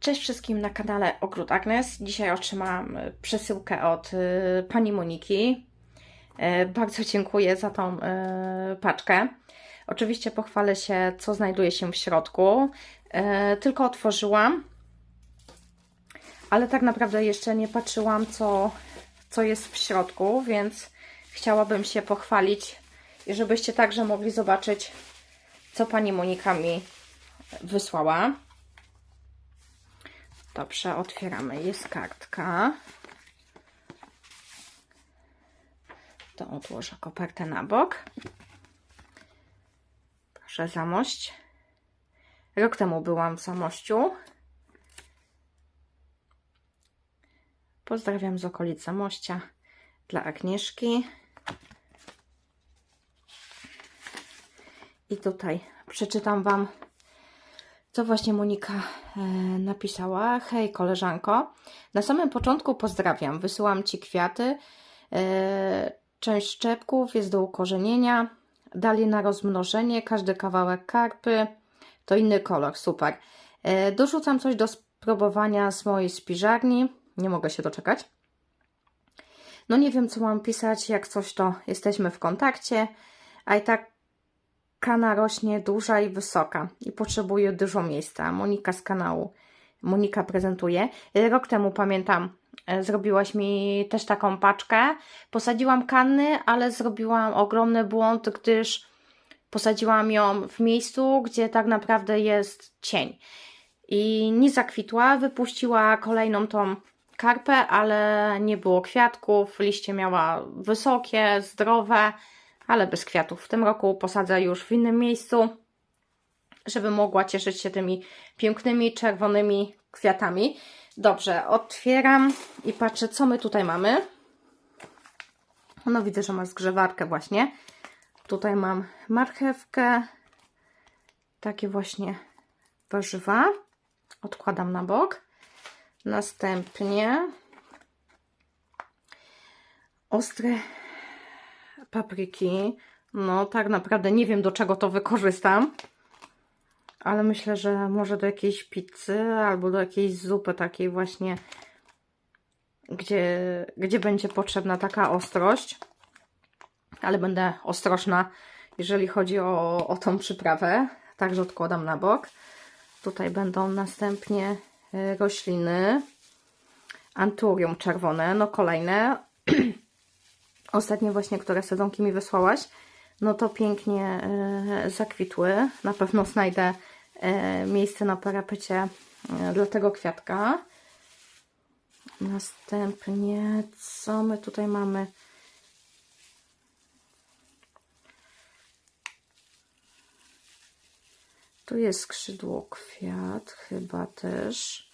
Cześć wszystkim na kanale Ogród Agnes. Dzisiaj otrzymałam y, przesyłkę od y, pani Moniki. Y, Bardzo dziękuję za tą paczkę. Oczywiście pochwalę się, co znajduje się w środku. Tylko otworzyłam, ale tak naprawdę jeszcze nie patrzyłam, co, co jest w środku, więc chciałabym się pochwalić i żebyście także mogli zobaczyć, co pani Monika mi wysłała. Dobrze, otwieramy. Jest kartka. To odłożę kopertę na bok. Proszę Zamość. Rok temu byłam w Zamościu. Pozdrawiam z okolic Zamościa dla Agnieszki. I tutaj przeczytam Wam co właśnie Monika e, napisała. Hej, koleżanko. Na samym początku pozdrawiam. Wysyłam Ci kwiaty. E, część szczepków jest do ukorzenienia. Dalej na rozmnożenie. Każdy kawałek karpy to inny kolor. Super. E, dorzucam coś do spróbowania z mojej spiżarni. Nie mogę się doczekać. No nie wiem, co mam pisać. Jak coś, to jesteśmy w kontakcie. A i tak kana rośnie duża i wysoka i potrzebuje dużo miejsca. Monika z kanału. Monika prezentuje. Rok temu pamiętam, e, zrobiłaś mi też taką paczkę. Posadziłam kanny, ale zrobiłam ogromny błąd, gdyż posadziłam ją w miejscu, gdzie tak naprawdę jest cień. I nie zakwitła, wypuściła kolejną tą karpę, ale nie było kwiatków. Liście miała wysokie, zdrowe ale bez kwiatów. W tym roku posadzę już w innym miejscu, żeby mogła cieszyć się tymi pięknymi, czerwonymi kwiatami. Dobrze, otwieram i patrzę, co my tutaj mamy. No widzę, że ma zgrzewarkę właśnie. Tutaj mam marchewkę, takie właśnie warzywa. Odkładam na bok. Następnie ostre papryki. No, tak naprawdę nie wiem, do czego to wykorzystam. Ale myślę, że może do jakiejś pizzy albo do jakiejś zupy takiej właśnie, gdzie, gdzie będzie potrzebna taka ostrość. Ale będę ostrożna, jeżeli chodzi o, o tą przyprawę. Także odkładam na bok. Tutaj będą następnie e, rośliny. Anturium czerwone, no kolejne. ostatnie właśnie, które sadzonki mi wysłałaś, no to pięknie e, zakwitły. Na pewno znajdę e, miejsce na parapecie e, dla tego kwiatka. Następnie, co my tutaj mamy? Tu jest skrzydło kwiat, chyba też.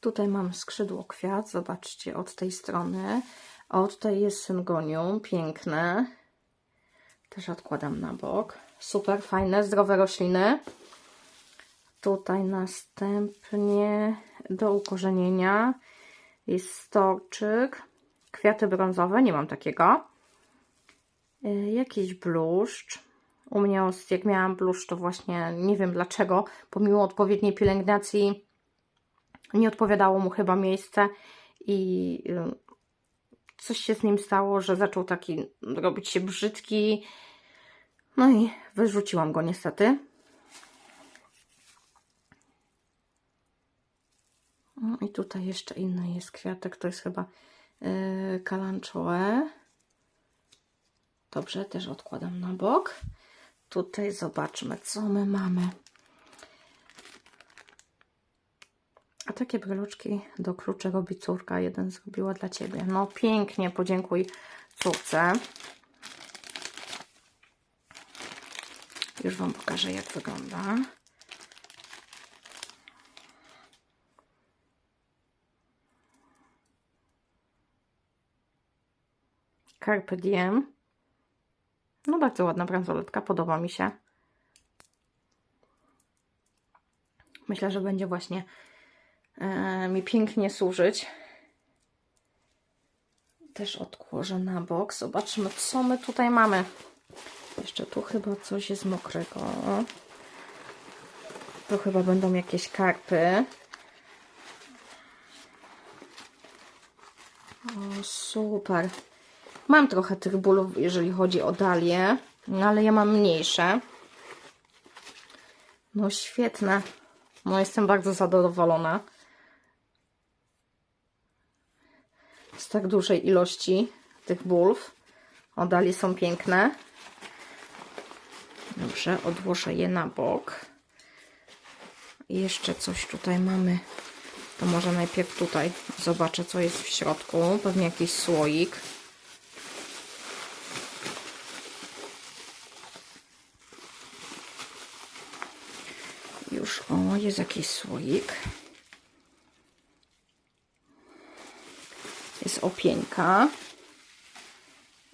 Tutaj mam skrzydło kwiat, zobaczcie, od tej strony. Od tej jest syngonium, piękne. Też odkładam na bok. Super, fajne, zdrowe rośliny. Tutaj następnie do ukorzenienia jest storczyk. Kwiaty brązowe, nie mam takiego. Y, jakiś bluszcz. U mnie, jak miałam bluszcz, to właśnie nie wiem dlaczego, pomimo odpowiedniej pielęgnacji nie odpowiadało mu chyba miejsce i y, coś się z nim stało, że zaczął taki robić się brzydki. No i wyrzuciłam go niestety. No i tutaj jeszcze inny jest kwiatek, to jest chyba yy, kalanchoe. Dobrze, też odkładam na bok. Tutaj zobaczmy, co my mamy. A takie breluczki do kluczy robi córka. Jeden zrobiła dla Ciebie. No pięknie, podziękuj córce. Już Wam pokażę, jak wygląda. Carpe Diem. No bardzo ładna bransoletka, podoba mi się. Myślę, że będzie właśnie mi pięknie służyć. Też odkłożę na bok. Zobaczmy, co my tutaj mamy. Jeszcze tu chyba coś jest mokrego. Tu chyba będą jakieś karpy. O, super. Mam trochę tych bólów, jeżeli chodzi o dalię, no ale ja mam mniejsze. No świetne. No jestem bardzo zadowolona. Z tak dużej ilości tych bulw. O, dali są piękne. Dobrze, odłożę je na bok. I jeszcze coś tutaj mamy. To może najpierw tutaj zobaczę, co jest w środku. Pewnie jakiś słoik. Już, o, jest jakiś słoik. Jest opieńka.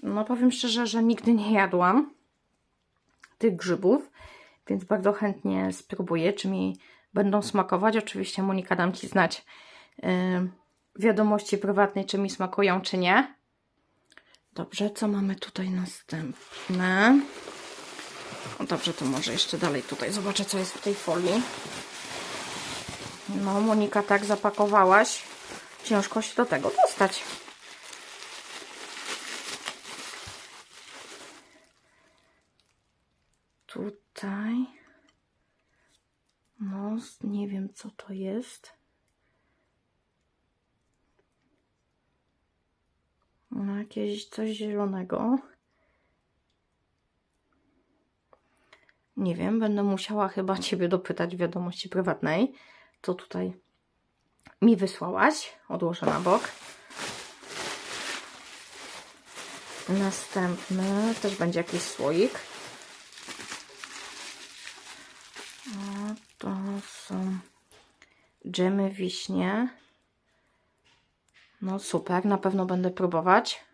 No powiem szczerze, że nigdy nie jadłam tych grzybów, więc bardzo chętnie spróbuję, czy mi będą smakować. Oczywiście Monika dam Ci znać yy, wiadomości prywatnej, czy mi smakują, czy nie. Dobrze, co mamy tutaj następne? No dobrze, to może jeszcze dalej tutaj zobaczę, co jest w tej folii. No, Monika, tak zapakowałaś. Ciężko się do tego dostać. Tutaj. No, nie wiem, co to jest. Jakieś coś zielonego. Nie wiem, będę musiała chyba Ciebie dopytać w wiadomości prywatnej. Co tutaj mi wysłałaś? Odłożę na bok. Następny też będzie jakiś słoik. To są dżemy wiśnie. No super, na pewno będę próbować.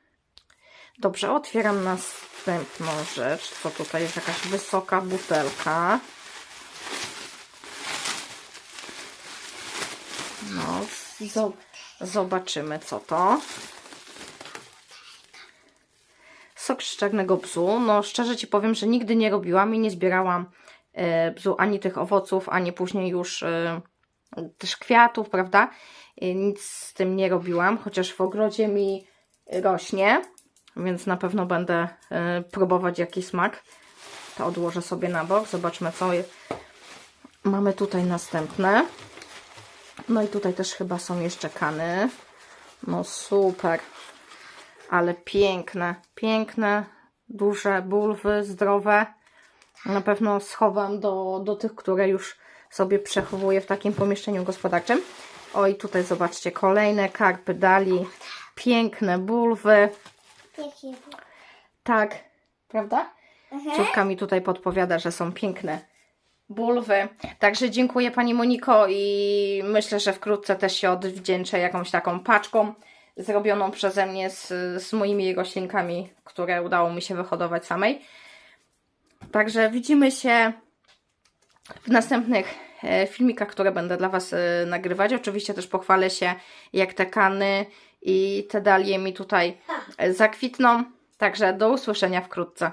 Dobrze, otwieram następną rzecz. Co tutaj jest jakaś wysoka butelka. No, zo- zobaczymy co to. Sok z czarnego bzu. No, szczerze Ci powiem, że nigdy nie robiłam i nie zbierałam e, bzu ani tych owoców, ani później już e, też kwiatów, prawda? Nic z tym nie robiłam, chociaż w ogrodzie mi rośnie, więc na pewno będę e, próbować jaki smak. To odłożę sobie na bok. Zobaczmy, co. Mamy tutaj następne. No i tutaj też chyba są jeszcze kany. No super. Ale piękne, piękne, duże bulwy, zdrowe. Na pewno schowam do, do tych, które już sobie przechowuję w takim pomieszczeniu gospodarczym. Oj, tutaj zobaczcie, kolejne karpy dali. Piękne bulwy. Jakie? Tak, prawda? Córka mi tutaj podpowiada, że są piękne bulwy. Także dziękuję Pani Moniko i myślę, że wkrótce też się odwdzięczę jakąś taką paczką zrobioną przeze mnie z, z moimi roślinkami, które udało mi się wyhodować samej. Także widzimy się w następnych e, filmikach, które będę dla Was e, nagrywać. Oczywiście też pochwalę się, jak te kany i te dalie mi tutaj e, zakwitną. Także do usłyszenia wkrótce.